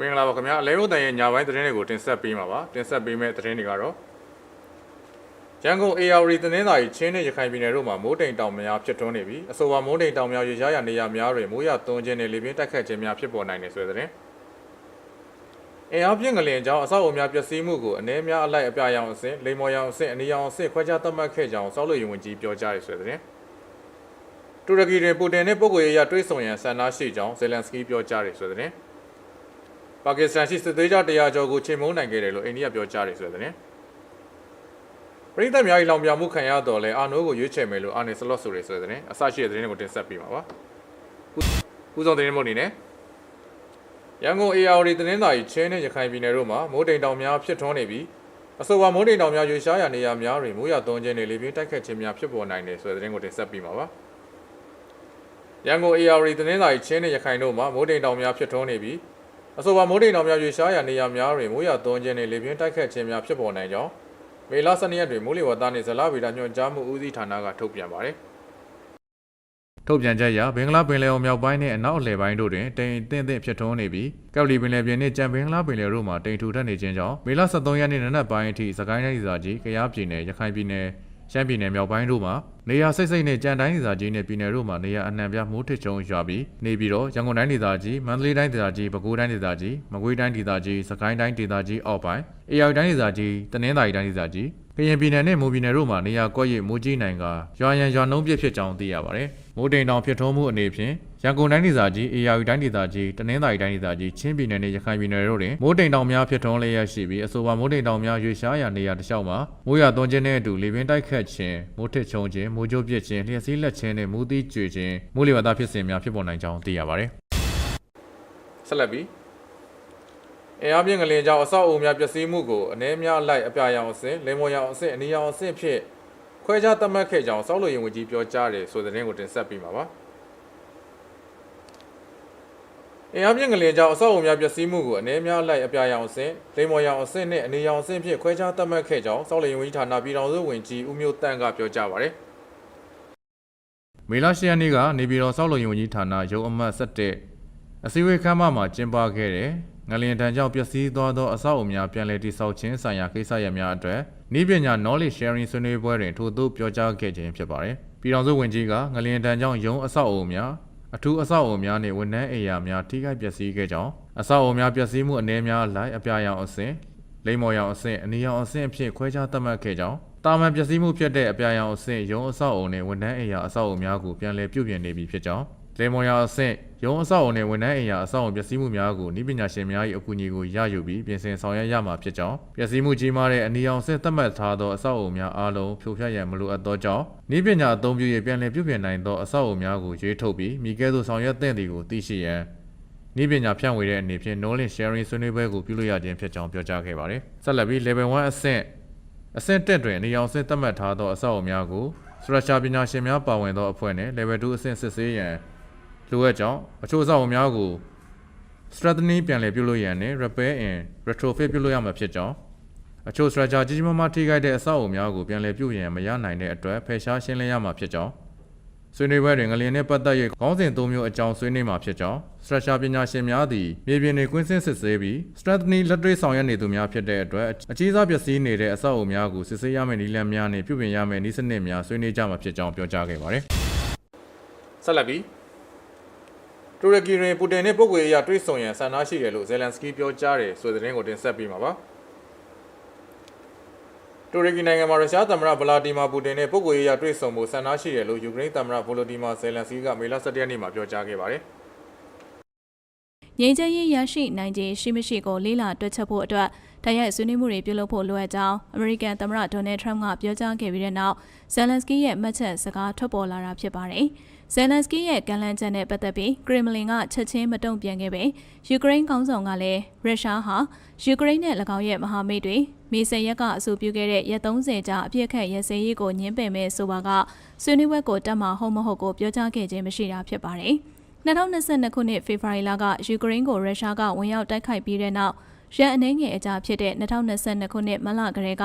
မင်္ဂလာပါခင်ဗျာအလဲဦးတန်ရဲ့ညာပိုင်းသတင်းတွေကိုတင်ဆက်ပေးမှာပါတင်ဆက်ပေးမယ့်သတင်းတွေကတော့ရန်ကုန် AR သတင်းစာကြီးချင်းနဲ့ရခိုင်ပြည်နယ်တို့မှာမိုးတိမ်တောင်များဖြစ်ထွန်းနေပြီးအဆိုပါမိုးတိမ်တောင်များရေရှားရနေရများတွင်မိုးရသွန်းခြင်းနဲ့လေပြင်းတိုက်ခတ်ခြင်းများဖြစ်ပေါ်နိုင်တယ်ဆိုတဲ့သတင်းအင်အားပြင်းငလျင်ကြောင့်အဆောက်အအုံများပျက်စီးမှုကိုအနေများအလိုက်အပြာရောင်အဆင့်လိမ္မော်ရောင်အဆင့်အနီရောင်အဆင့်ခွဲခြားသတ်မှတ်ခဲ့ကြောင်းစောက်လို့ရင်ဝင်ကြီးပြောကြားရဆိုတဲ့သတင်းတူရကီတွင်ပူတင်နှင့်ပုဂ္ဂိုလ်ရေးရတွိတ်ဆုံရန်ဆန္ဒရှိကြောင်းဇယ်လန်စကီပြောကြားရဆိုတဲ့သတင်း ပါကစ္စတန်ရှိစစ်သေးကြတရားကျော်ကိုချိန်မုန်းနိုင်ခဲ့တယ်လို့အိန္ဒိယပြောကြားတယ်ဆိုတဲ့သတင်းပရိသတ်များ၏လောင်ပြောင်မှုခံရတော့လဲအာနိုးကိုရွေးချယ်မယ်လို့အာနေစလော့ဆိုရဆိုတဲ့သတင်းအစရှိတဲ့သတင်းတွေကိုတင်ဆက်ပေးမှာပါခုဆုံးသတင်းမို့အနေနဲ့ရန်ကုန် AR သတင်းသာကြီးချင်းနဲ့ရခိုင်ပြည်နယ်တို့မှာမိုးတိမ်တောင်များဖြစ်ထွန်းနေပြီးအဆိုပါမိုးတိမ်တောင်များရွေရှားရနေရများတွင်မိုးရသွန်းခြင်းနဲ့လေပြင်းတိုက်ခတ်ခြင်းများဖြစ်ပေါ်နိုင်တယ်ဆိုတဲ့သတင်းကိုတင်ဆက်ပေးမှာပါရန်ကုန် AR သတင်းသာကြီးချင်းနဲ့ရခိုင်တို့မှာမိုးတိမ်တောင်များဖြစ်ထွန်းနေပြီး အဆိုပါမိုးတိမ်တော်များရွေရှားရာနေရာများတွင်မိုးရွာသွန်းခြင်းနှင့်လေပြင်းတိုက်ခတ်ခြင်းများဖြစ်ပေါ်နိုင်ကြောင်းမေလ12ရက်တွင်မိုးလေဝသနှင့်ဇလဗေဒညွှန်ကြားမှုဦးစီးဌာနကထုတ်ပြန်ပါတယ်။ထုတ်ပြန်ချက်အရဘင်္ဂလားပင်လယ်အော်မြောက်ပိုင်းနှင့်အနောက်အလယ်ပိုင်းတို့တွင်တိမ်အထင်းအသင့်ဖြစ်ထွန်းနေပြီးကပ်လီပင်လယ်ပြင်နှင့်ကြံဘင်္ဂလားပင်လယ်တို့မှတိမ်ထူထပ်နေခြင်းကြောင့်မေလ13ရက်နေ့နံနက်ပိုင်းအထိစကိုင်းတိုင်းဒေသကြီး၊ကယားပြည်နယ်၊ရခိုင်ပြည်နယ်၊ ရှမ်းပြည်နယ်မြောက်ပိုင်းတို့မှာနေရာစိတ်စိတ်နဲ့ကြံတိုင်းဒေသကြီးနဲ့ပြည်နယ်တို့မှာနေရာအနှံ့ပြမိုးထစ်ချုံရွာပြီးနေပြီးတော့ရန်ကုန်တိုင်းဒေသကြီး၊မန္တလေးတိုင်းဒေသကြီး၊ပဲခူးတိုင်းဒေသကြီး၊မကွေးတိုင်းဒေသကြီး၊စကိုင်းတိုင်းဒေသကြီးအောက်ပိုင်း၊အေရတိုင်းဒေသကြီး၊တနင်္သာရီတိုင်းဒေသကြီးကရင်ပြည်နယ်နဲ့မွန်ပြည်နယ်တို့မှာနေရာကွက်ရိပ်မိုးကြီးနိုင်ကရွာရန်ရွာနှုံးပြစ်ဖြစ်ကြောင်းသိရပါတယ်။မိုးတိမ်တောင်ဖြစ်ထွန်းမှုအနေဖြင့် ရန်ကုန်တိုင်းဒေသကြီးအေရတိုင်းဒေသကြီးတနင်္သာရီတိုင်းဒေသကြီးချင်းပြည်နယ်နဲ့ရခိုင်ပြည်နယ်တို့တွင်မိုးတိမ်တောင်များဖြစ်ထွန်းလျက်ရှိပြီးအဆိုပါမိုးတိမ်တောင်များရွေရှားရာနေရာတစ်လျှောက်မှာမိုးရွာသွန်းခြင်းနဲ့အတူလေပင်တိုက်ခတ်ခြင်းမိုးထစ်ချုံခြင်းမိုးကြိုးပစ်ခြင်းလျှက်စီးလက်ခြင်းနဲ့မိုးသီးကျွေခြင်းမိုးလေဝသဖြစ်စဉ်များဖြစ်ပေါ်နိုင်ကြောင်းသိရပါတယ်။ဆက်လက်ပြီးအင်အားပြင်းငလျင်ကြောင့်အဆောက်အအုံများပျက်စီးမှုကိုအနေများအလိုက်အပြာရောင်အဆင့်လေမော်ရောင်အဆင့်အနီရောင်အဆင့်ဖြင့်ခွဲခြားသတ်မှတ်ခဲ့ကြောင်းစောက်လို့ရင်ဝင်ကြီးပြောကြားတယ်ဆိုတဲ့သတင်းကိုတင်ဆက်ပေးမှာပါ အင်အားပြင်းငလျင်ကြောင့်အဆောက်အအုံများပျက်စီးမှုကိုအနေများအလိုက်အပြာရောင်အဆင့်လေမော်ရောင်အဆင့်နဲ့အနီရောင်အဆင့်ဖြင့်ခွဲခြားသတ်မှတ်ခဲ့ကြောင်းစောက်လို့ရင်ဝင်ကြီးဌာနပြည်ထောင်စုဝင်ကြီးဦးမျိုးတန့်ကပြောကြားပါတယ်မေလ10ရက်နေ့ကနေပြည်တော်စောက်လုံယုံကြီးဌာနရုံးအမှတ်7အစည်းအဝေးခန်းမမှာကျင်းပခဲ့တဲ့ငလျင်တန်ကြောင့်ပျက်စီးသွားသောအဆောက်အအုံများပြန်လည်တည်ဆောက်ခြင်းဆိုင်ရာကိစ္စရပ်များအတွက်ဤပညာ knowledge sharing ဆွေးနွေးပွဲတွင်ထို့သို့ပြောကြားခဲ့ခြင်းဖြစ်ပါတယ်။ပြည်တော်စုဝင်ကြီးကငလျင်တန်ကြောင့်ရုံးအဆောက်အအုံများ အထူးအဆောက်အအုံများနှင့်ဝန်ထမ်းအိမ်ယာများထိခိုက်ပျက်စီးခဲ့ကြောင်းအဆောက်အအုံများပျက်စီးမှုအနေများအလိုက်အပြာရောင်အဆင့်လိမ္မော်ရောင်အဆင့်အနီရောင်အဆင့်အဖြစ်ခွဲခြားသတ်မှတ်ခဲ့ကြောင်းတာမန်ပျက်စီးမှုဖြစ်တဲ့အပြာရောင်အဆင့်ရုံးအဆောက်အအုံနှင့်ဝန်ထမ်းအိမ်ယာအဆောက်အအုံများကိုပြန်လည်ပြုပြင်နေပြီဖြစ်ကြောင်း လေမော်ယာအဆင့်ရုံးအဆောက်အအုံနှင့်ဝန်ထမ်းအိမ်ယာအဆောက်အအုံပျက်စီးမှုများကိုဤပညာရှင်များ၏အကူအညီကိုရယူပြီးပြင်ဆင်ဆောင်ရွက်ရမှာဖြစ်ကြောင်းပျက်စီးမှုကြီးမားတဲ့အနီရောင်အဆင့်သတ်မှတ်ထားသောအဆောက်အအုံများအားလုံးဖြိုဖျက်ရန်မလိုအပ်သောကြောင့်ဤပညာအသုံးပြု၍ပြန်လည်ပြုပြင်နိုင်သောအဆောက်အအုံများကိုရွေးထုတ်ပြီးမိကဲသို့ဆောင်ရွက်သင့်သည်ကိုသိရှိရန်ဤပညာဖြန့်ဝေတဲ့အနေဖြင့် knowledge sharing ဆွေးနွေးပွဲကိုပြုလုပ်ရခြင်းဖြစ်ကြောင်းပြောကြားခဲ့ပါတယ်။ဆက်လက်ပြီး level 1အဆင့်အဆင့်တက်တွင်နေအောင်ဆင့်သတ်မှတ်ထားသောအဆောက်အအုံများကိုစရရှာပညာရှင်များပါဝင်သောအဖွဲ့နှင့် level 2အဆင့်စစ်ဆေးရန် လိုအပ်ကြောင်းအချို့အဆောက်အအုံများကို strengthening ပြန်လည်ပြုလုပ်ရန်နှင့် repair and retrofit ပြုလုပ်ရမှာဖြစ်ကြောင်းအချို့ structure ကြီးကြီးမားမားထိခိုက်တဲ့အဆောက်အအုံများကိုပြန်လည်ပြုပြင်ရန်မရနိုင်တဲ့အတွက်ဖယ်ရှားရှင်းလင်းရမှာဖြစ်ကြောင်းဆွေးနွေးပွဲတွင်ငလျင်နှင့်ပတ်သက်၍ခေါင်းစဉ်၃မျိုးအကြောင်းဆွေးနွေးမှာဖြစ်ကြောင်း structure ပညာရှင်များသည်မြေပြင်တွင်ကွင်းဆင်းစစ်ဆေးပြီး strengthening လက်တွေ့ဆောင်ရွက်နေသူများဖြစ်တဲ့အတွက်အကြီးစားပျက်စီးနေတဲ့အဆောက်အအုံများကိုစစ်ဆေးရမယ့်နည်းလမ်းများနှင့်ပြုပြင်ရမယ့်နည်းစနစ်များဆွေးနွေးကြမှာဖြစ်ကြောင်းပြောကြားခဲ့ပါတယ်ဆက်လက်ပြီး တူရကီတွင်ပူတင်နှင့်ပုဂ္ဂိုလ်ရေးအရတွေ့ဆုံရန်ဆန္ဒရှိတယ်လို့ဇယ်လန်စကီပြောကြားတယ်ဆိုတဲ့သတင်းကိုတင်ဆက်ပေးမှာပါတူရကီနိုင်ငံမှာရုရှားသမ္မတဗလာဒီမာပူတင်နဲ့ပုဂ္ဂိုလ်ရေးအရတွေ့ဆုံမှုဆန္ဒရှိတယ်လို့ယူကရိန်းသမ္မတဗိုလိုဒီမာဇယ်လန်စကီကမေလ17ရက်နေ့မှာပြောကြားခဲ့ပါတယ်ငြိမ်းချမ်းရေးရရှိနိုင်ခြင်းရှိမရှိကိုလေးလာတွက်ချက်ဖို့အတွက်တိုက်ရိုက်ဆွေးနွေးမှုတွေပြုလုပ်ဖို့လိုအပ်ကြောင်းအမေရိကန်သမ္မတဒေါ်နယ်ထရမ့်ကပြောကြားခဲ့ပြီးတဲ့နောက်ဇယ်လန်စကီရဲ့မှတ်ချက်စကားထွက်ပေါ်လာတာဖြစ်ပါတယ်။ ဇယ်လန်စကီရဲ့ကမ်းလှမ်းချက်နဲ့ပတ်သက်ပြီးကရမလင်ကချက်ချင်းမတုံ့ပြန်ခဲ့ပေယူကရိန်းကောင်းဆောင်ကလည်းရုရှားဟာယူကရိန်းနဲ့၎င်းရဲ့မဟာမိတ်တွေမေဆယ်ရက်ကအဆိုပြုခဲ့တဲ့ရက်30ကြာအပြစ်ခတ်ရစရေးကိုညှင်းပယ်မဲ့ဆိုပါကဆွေးနွေးပွဲကိုတက်မှာဟုတ်မဟုတ်ကိုပြောကြားခဲ့ခြင်းမရှိတာဖြစ်ပါတယ်။2022ခုနှစ်ဖေဖော်ဝါရီလကယူကရိန်းကိုရုရှားကဝင်ရောက်တိုက်ခိုက်ပြီးတဲ့နောက်ရန်အနေငယ်အကြဖြစ်တဲ့2022ခုနှစ်မလကလေးက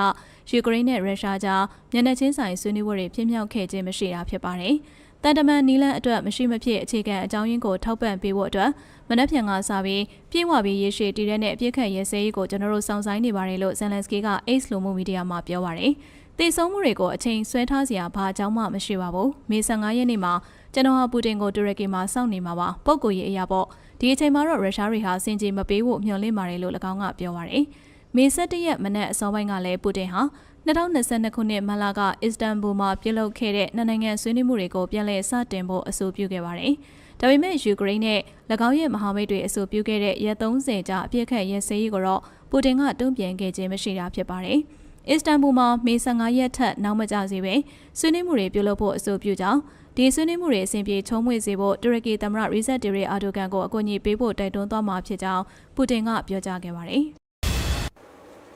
ယူကရိန်းနဲ့ရုရှားကြားမျက်နှာချင်းဆိုင်ဆွေးနွေးပွဲတွေဖြစ်မြောက်ခဲ့ခြင်းမရှိတာဖြစ်ပါတယ်။ တန်တမန်နီလန်အတွက်မရှိမဖြစ်အခြေခံအကြောင်းရင်းကိုထောက်ပံ့ပေးဖို့အတွက်ဗမနက်ဖြန်ကစပြီးပြေဝပြီးရေရှည်တည်တဲ့အပြစ်ခတ်ရဲစဲရေးကိုကျွန်တော်တို့စောင့်ဆိုင်နေပါတယ်လို့ဇန်လန်စကီက Ace လိုမှုမီဒီယာမှာပြောပါတယ်။တည်ဆုံးမှုတွေကိုအချိန်ဆွဲထားစရာဘာအကြောင်းမှမရှိပါဘူး။မေ15ရက်နေ့မှာကျွန်တော်ဟာပူတင်ကိုတူရကီမှာစောင့်နေမှာပါ။ပုတ်ကိုရေးအရာပေါ့ဒီအချိန်မှာတော့ရုရှားတွေဟာစင်ကြေမပေးဖို့မျှော်လင့်ပါတယ်လို့၎င်းကပြောပါတယ်။ မေ17ရက်မနက်အစောပိုင်းကလည်းပူတင်ဟာ2022ခုနှစ်မလကအစ္စတန်ဘူမှာပြုလုပ်ခဲ့တဲ့နှစ်နိုင်ငံဆွေးနွေးမှုတွေကိုပြန်လည်စတင်ဖို့အဆိုပြုခဲ့ပါတယ်။ဒါပေမဲ့ယူကရိန်းနဲ့၎င်းရဲ့မဟာမိတ်တွေအဆိုပြုခဲ့တဲ့ရက်30ကြာအပြစ်ခတ်ရဲစဲရေးကိုတော့ပူတင်ကတုံ့ပြန်ခဲ့ခြင်းမရှိတာဖြစ်ပါတယ်။အစ္စတန်ဘူမှာမေ15ရက်ထက်နောက်မကျစေပဲဆွေးနွေးမှုတွေပြုလုပ်ဖို့အဆိုပြုကြောင်းဒီဆွေးနွေးမှုတွေအစဉ်ပြေချုံးမွေစေဖို့တူရကီသမ္မတရီဇက်တီရီအာဒိုကန်ကိုအကူအညီပေးဖို့တိုက်တွန်းသွားမှာဖြစ်ကြောင်းပူတင်ကပြောကြားခဲ့ပါတယ်။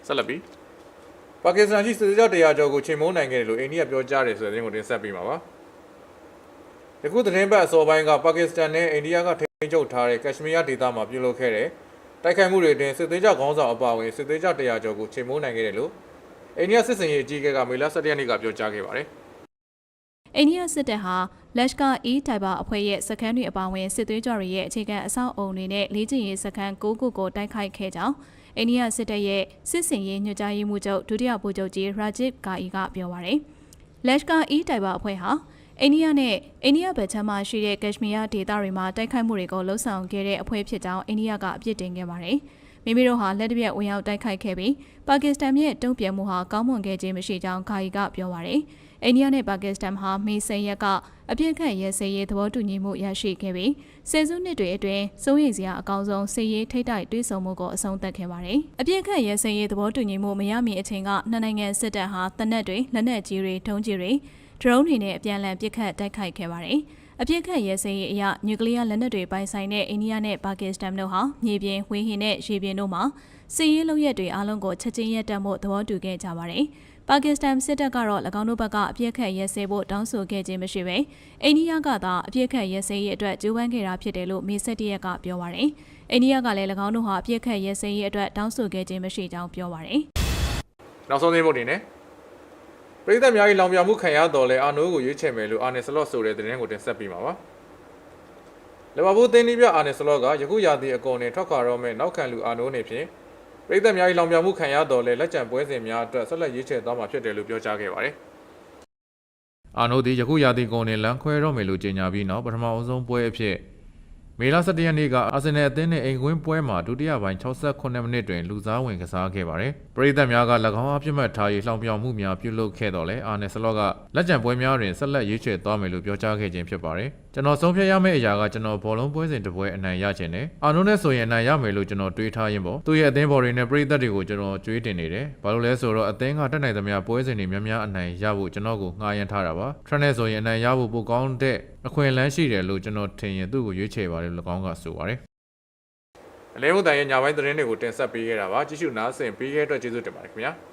ဆက်လက်ပြီးပါကစ္စတန်ရှိစစ်သေးကြောတရားကျော်ကိုချိန်မုန်းနိုင်ခဲ့တယ်လို့အိန္ဒိယပြောကြားတယ်ဆိုတဲ့သတင်းကိုတင်ဆက်ပေးမှာပါယခုသတင်းပတ်အစောပိုင်းကပါကစ္စတန်နဲ့အိန္ဒိယကထိန်းချုပ်ထားတဲ့ကက်ရှမီးယားဒေသမှာပြုလုပ်ခဲ့တဲ့တိုက်ခိုက်မှုတွေတွင်စစ်သေးကြောခေါင်းဆောင်အပါအဝင်စစ်သေးကြောတရားကျော်ကိုချိန်မုန်းနိုင်ခဲ့တယ်လို့အိန္ဒိယစစ်စင်ရေးအကြီးအကဲကမေလ17ရက်နေ့ကပြောကြားခဲ့ပါတယ်အိန္ဒိယစစ်တပ်ဟာလက်ရှ်ကာအီတိုင်ဘာအဖွဲ့ရဲ့စခန်းတွေအပါအဝင်စစ်သွေးကြွတွေရဲ့အခြေခံအဆောက်အုံတွေနဲ့လေ့ကျင့်ရေးစခန်း၉ခုကိုတိုက်ခိုက်ခဲ့ကြောင်း အိန္ဒိယစစ်တပ်ရဲ့စစ်စင်ရေးညွှန်ကြားရေးမှူးချုပ်ဒုတိယဗိုလ်ချုပ်ကြီးရာဂျစ်ကာအီကပြောပါရယ်လက်ရှ်ကာအီတိုင်ဘာအဖွဲ့ဟာအိန္ဒိယနဲ့အိန္ဒိယဗချမ်းမှာရှိတဲ့ကက်ရှမီးယားဒေသတွေမှာတိုက်ခိုက်မှုတွေကိုလှုံ့ဆော်ခဲ့တဲ့အဖွဲ့ဖြစ်ကြောင်းအိန္ဒိယကအပြစ်တင်ခဲ့ပါတယ် မိမိတို့ဟာလက်တပြက်ဝင်ရောက်တိုက်ခိုက်ခဲ့ပြီးပါကစ္စတန်ရဲ့တုံ့ပြန်မှုဟာကောင်းမွန်ခဲ့ခြင်းမရှိကြောင်းဂါယီကပြောပါရယ်အိန္ဒိယနဲ့ပါကစ္စတန်ဟာမေဆယ်ရက်ကအပြစ်ခတ်ရဲစဲရေးသဘောတူညီမှုရရှိခဲ့ပြီးဆယ်စုနှစ်တွေအတွင်းစိုးရိမ်စရာအကောင်းဆုံးစစ်ရေးထိပ်တိုက်တွဲဆုံမှုကိုအဆုံးသတ်ခဲ့ပါတယ်။အပြစ်ခတ်ရဲစဲရေးသဘောတူညီမှုမရမီအချိန်ကနှစ်နိုင်ငံစစ်တပ်ဟာတနက်တွေလက်နက်ကြီးတွေထုံးကြီးတွေဒရုန်းတွေနဲ့အပြန်အလှန်ပစ်ခတ်တိုက်ခိုက်ခဲ့ပါတယ်။ အပြစ်ခတ်ရဲစဲရေးအရနျူကလ িয়ার လက်နက်တွေပိုင်ဆိုင်တဲ့အိန္ဒိယနဲ့ပါကစ္စတန်တို့ဟာမြေပြင်ဝေဟင်နဲ့ရေပြင်တို့မှာစစ်ရေးလုပ်ရက်တွေအလုံးကိုချက်ချင်းရပ်တန့်ဖို့သဘောတူခဲ့ကြပါတယ်။ပါကစ္စတန်စစ်တပ်ကတော့၎င်းတို့ဘက်ကအပြစ်ခတ်ရဲစဲဖို့တောင်းဆိုခဲ့ခြင်းမရှိဘဲအိန္ဒိယကသာအပြစ်ခတ်ရဲစဲရေးအတွက်ကြိုးပမ်းခဲ့တာဖြစ်တယ်လို့မေဆက်တရက်ကပြောပါရယ်။အိန္ဒိယကလည်း၎င်းတို့ဟာအပြစ်ခတ်ရဲစဲရေးအတွက်တောင်းဆိုခဲ့ခြင်းမရှိကြောင်းပြောပါရယ်။နောက်ဆုံးသတင်းပုတ်နေနဲ့ ပရိသတ်များ၏လောင်ပြောင်မှုခံရတော်လဲအာနိုးကိုရွေးချယ်မယ်လို့အာနယ်စလော့ဆိုတဲ့သတင်းကိုတင်ဆက်ပေးမှာပါလီဗာပူးသင်းနီးပြအာနယ်စလော့ကယခုရာသီအကုန်နဲ့ထွက်ခွာတော့မဲ့နောက်ခံလူအာနိုးနေဖြင့်ပရိသတ်များ၏လောင်ပြောင်မှုခံရတော်လဲလက်ကျန်ပွဲစဉ်များအတွက်ဆက်လက်ရွေးချယ်သွားမှာဖြစ်တယ်လို့ပြောကြားခဲ့ပါတယ်အာနိုးသည်ယခုရာသီကုန်နဲ့လမ်းခွဲတော့မယ်လို့ကြေညာပြီးနောက်ပထမအဆုံးပွဲအဖြစ် မေလ17ရက်နေ့ကအာဆင်နယ်အသင်းနဲ့အိမ်ကွင်းပွဲမှာဒုတိယပိုင်း68မိနစ်တွင်လူစားဝင်ကစားခဲ့ပါတယ်။ပရိသတ်များက၎င်းအပြစ်မှတ်ထားရေးလှောင်ပြောင်မှုများပြုလုပ်ခဲ့တော့လဲအာနယ်စလော့ကလက်ကျန်ပွဲများတွင်ဆက်လက်ရွေးချယ်သွားမယ်လို့ပြောကြားခဲ့ခြင်းဖြစ်ပါတယ်။ကျွန်တော်ဆုံးဖြတ်ရမယ့်အရာကကျွန်တော်ဘောလုံးပွဲစဉ်တစ်ပွဲအနိုင်ရခြင်းနဲ့အာနိုနဲ့ဆိုရင်အနိုင်ရမယ်လို့ကျွန်တော်တွေးထားရင်းပေါ့။သူ့ရဲ့အသင်းဘော်တွေနဲ့ပရိသတ်တွေကိုကျွန်တော်ကြွေးတင်နေတယ်။ဘာလို့လဲဆိုတော့အသင်းကတက်နိုင်သမျှပွဲစဉ်တွေများများအနိုင်ရဖို့ကျွန်တော်ကိုငှားရမ်းထားတာပါ။ Trent နဲ့ဆိုရင်အနိုင်ရဖို့ပိုကောင်းတဲ့ အခွင့်အလမ်းရှိတယ်လို့ကျွန်တော်ထင်ရင်သူ့ကိုရွေးချယ်ပါတယ်လို့၎င်းကဆိုပါတယ်။အလဲဟုတ်တန်ရဲ့ညာပိုင်းသတင်းတွေကိုတင်ဆက်ပေးခဲ့တာပါကြည့်ရှုနားဆင်ပေးခဲ့တဲ့အတွက်ကျေးဇူးတင်ပါတယ်ခင်ဗျာ။